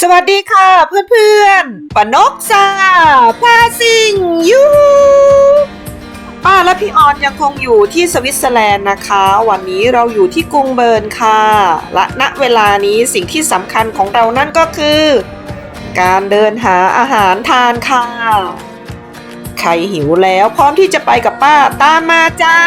สวัสดีค่ะเพื่อนๆปนกซาพาซิงยูป้าและพี่ออนยังคงอยู่ที่สวิตเซอร์แลนด์นะคะ วันนี้เราอยู่ที่กรุงเบิร์นค่ะ และณเวลานี้สิ่งที่สำคัญของเรานั่นก็คือ การเดินหาอาหารทานค่ะ ใครหิวแล้วพร้อมที่จะไปกับป้าตามมาจ้า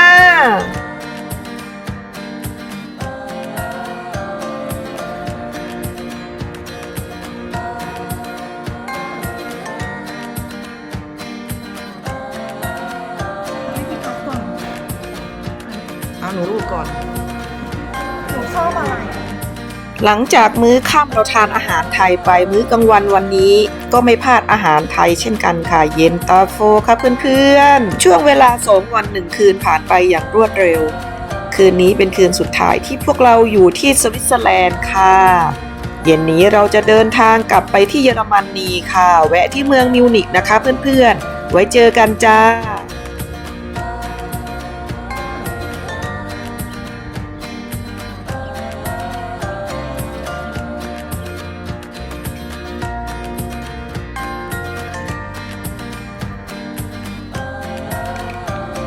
หนูรูดก่อน หนูชอบอะไร หลังจากมื้อค่ำเราทานอาหารไทยไปมื้อกลางวันวันนี้ ก็ไม่พลาดอาหารไทยเช่นกันค่ะเย็นตาโฟครับเพื่อนๆ ช่วงเวลาสองวันหนึ่งคืนผ่านไปอย่างรวดเร็ว คืนนี้เป็นคืนสุดท้ายที่พวกเราอยู่ที่สวิตเซอร์แลนด์ค่ะเย็นนี้เราจะเดินทางกลับไปที่เยอรมนนีค่ะ แวะที่เมืองมิวนิกนะคะเพื่อนๆ ไว้เจอกันจ้า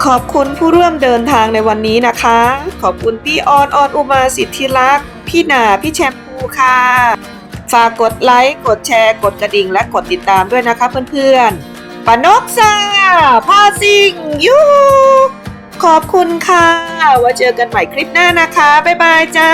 ขอบคุณผู้ร่วมเดินทางในวันนี้นะคะ ขอบคุณพี่ออนออนอุมาสิทธิรักษ์พี่นาพี่แชมพูค่ะ ฝากกดไลค์ กดแชร์ กดกระดิ่ง และกดติดตามด้วยนะคะเพื่อนๆปนกซาพาซิงยูขอบคุณค่ะไว่าเจอกันใหม่คลิปหน้านะคะ บ๊ายบายจ้า